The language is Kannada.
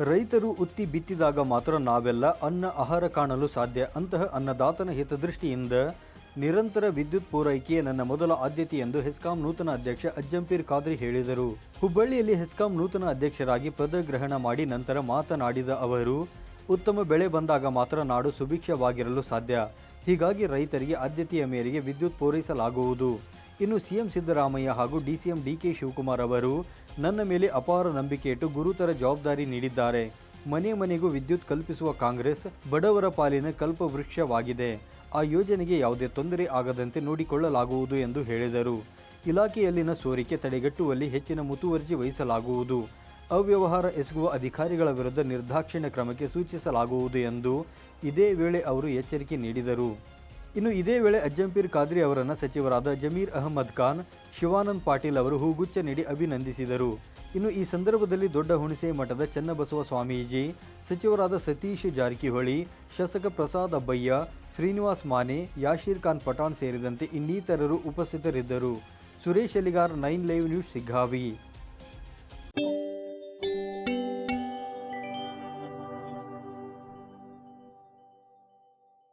ರೈತರು ಉತ್ತಿ ಬಿತ್ತಿದಾಗ ಮಾತ್ರ ನಾವೆಲ್ಲ ಅನ್ನ ಆಹಾರ ಕಾಣಲು ಸಾಧ್ಯ. ಅಂತಹ ಅನ್ನದಾತನ ಹಿತದೃಷ್ಟಿಯಿಂದ ನಿರಂತರ ವಿದ್ಯುತ್ ಪೂರೈಕೆಯೇ ನನ್ನ ಮೊದಲ ಆದ್ಯತೆ ಎಂದು ಹೆಸ್ಕಾಂ ನೂತನ ಅಧ್ಯಕ್ಷ ಅಜ್ಜಂಪೀರ್ ಖಾದ್ರಿ ಹೇಳಿದರು. ಹುಬ್ಬಳ್ಳಿಯಲ್ಲಿ ಹೆಸ್ಕಾಂ ನೂತನ ಅಧ್ಯಕ್ಷರಾಗಿ ಪದಗ್ರಹಣ ಮಾಡಿ ನಂತರ ಮಾತನಾಡಿದ ಅವರು, ಉತ್ತಮ ಬೆಳೆ ಬಂದಾಗ ಮಾತ್ರ ನಾಡು ಸುಭಿಕ್ಷವಾಗಿರಲು ಸಾಧ್ಯ. ಹೀಗಾಗಿ ರೈತರಿಗೆ ಆದ್ಯತೆಯ ಮೇರೆಗೆ ವಿದ್ಯುತ್ ಪೂರೈಸಲಾಗುವುದು. ಇನ್ನು ಸಿಎಂ ಸಿದ್ದರಾಮಯ್ಯ ಹಾಗೂ ಡಿಸಿಎಂ ಡಿಕೆ ಶಿವಕುಮಾರ್ ಅವರು ನನ್ನ ಮೇಲೆ ಅಪಾರ ನಂಬಿಕೆ ಇಟ್ಟು ಗುರುತರ ಜವಾಬ್ದಾರಿ ನೀಡಿದ್ದಾರೆ. ಮನೆ ಮನೆಗೂ ವಿದ್ಯುತ್ ಕಲ್ಪಿಸುವ ಕಾಂಗ್ರೆಸ್ ಬಡವರ ಪಾಲಿನ ಕಲ್ಪವೃಕ್ಷವಾಗಿದೆ. ಆ ಯೋಜನೆಗೆ ಯಾವುದೇ ತೊಂದರೆ ಆಗದಂತೆ ನೋಡಿಕೊಳ್ಳಲಾಗುವುದು ಎಂದು ಹೇಳಿದರು. ಇಲಾಖೆಯಲ್ಲಿನ ಸೋರಿಕೆ ತಡೆಗಟ್ಟುವಲ್ಲಿ ಹೆಚ್ಚಿನ ಮುತುವರ್ಜಿ ವಹಿಸಲಾಗುವುದು. ಅವ್ಯವಹಾರ ಎಸಗುವ ಅಧಿಕಾರಿಗಳ ವಿರುದ್ಧ ನಿರ್ದಾಕ್ಷಿಣ್ಯ ಕ್ರಮಕ್ಕೆ ಸೂಚಿಸಲಾಗುವುದು ಎಂದು ಇದೇ ವೇಳೆ ಅವರು ಎಚ್ಚರಿಕೆ ನೀಡಿದರು. ಇನ್ನು ಇದೇ ವೇಳೆ ಅಜ್ಜಂಪೀರ್ ಖಾದ್ರಿ ಅವರನ್ನು ಸಚಿವರಾದ ಜಮೀರ್ ಅಹಮದ್ ಖಾನ್, ಶಿವಾನಂದ್ ಪಾಟೀಲ್ ಅವರು ಹೂಗುಚ್ಛ ನೀಡಿ ಅಭಿನಂದಿಸಿದರು. ಇನ್ನು ಈ ಸಂದರ್ಭದಲ್ಲಿ ದೊಡ್ಡ ಹುಣಸೆ ಮಠದ ಚನ್ನಬಸವ ಸ್ವಾಮೀಜಿ, ಸಚಿವರಾದ ಸತೀಶ್ ಜಾರಕಿಹೊಳಿ, ಶಾಸಕ ಪ್ರಸಾದ್ ಅಬ್ಬಯ್ಯ, ಶ್ರೀನಿವಾಸ್ ಮಾನೆ, ಯಾಶೀರ್ ಖಾನ್ ಪಠಾಣ್ ಸೇರಿದಂತೆ ಇನ್ನಿತರರು ಉಪಸ್ಥಿತರಿದ್ದರು. Suresh Aligar, nine live news, Siggavi.